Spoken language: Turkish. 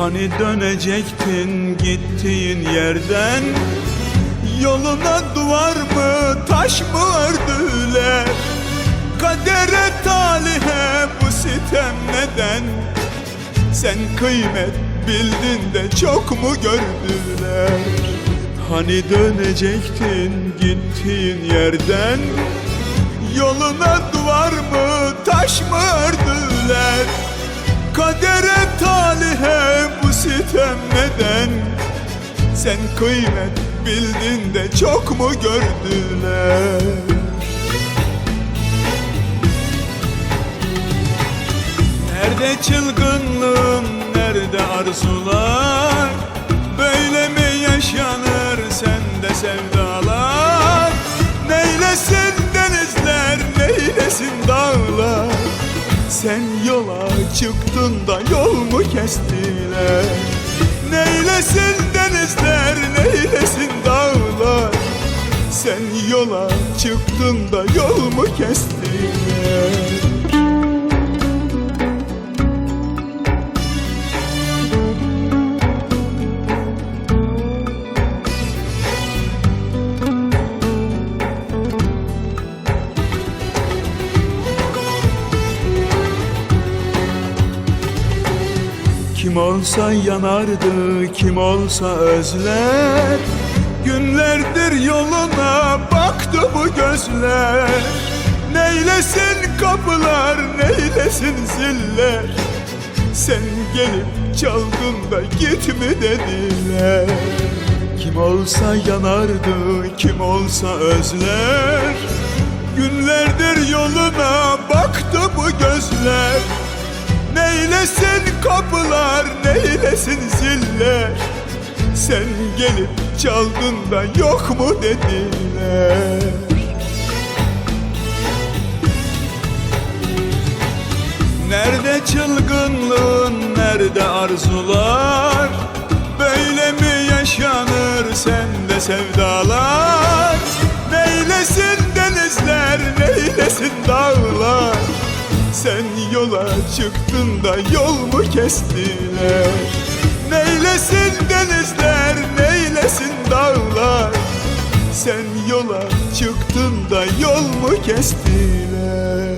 Hani dönecektin gittiğin yerden? Yoluna duvar mı taş mı ördüler Kadere talihe bu sitem neden? Sen kıymet bildin de çok mu gördüler? Hani dönecektin gittiğin yerden? Yoluna duvar mı neden Sen kıymet bildin de çok mu gördüler? Nerede çılgınlığın, nerede arzular? Böyle mi yaşanır sende sevdalar? Neylesin denizler, neylesin dağlar? Sen yola çıktın da yol mu kestiler Neylesin denizler, neylesin dağlar? Sen yola çıktın da yol mu kestiler Kim olsa yanardı, kim olsa özler. Günlerdir yoluna baktı bu gözler. Neylesin kapılar, neylesin ziller? Sen gelip çaldın da git mi dediler? Kim olsa yanardı, kim olsa özler. Günlerdir yoluna Neylesin kapılar, neylesin ziller. Sen gelip çaldın da yok mu dediler. Nerede çılgınlığın, nerede arzular? Böyle mi yaşanır sende sevdalar? Neylesin denizler, neylesin dağlar sen yola çıktın da yol mu kestiler? Neylesin denizler, neylesin dağlar? Sen yola çıktın da yol mu kestiler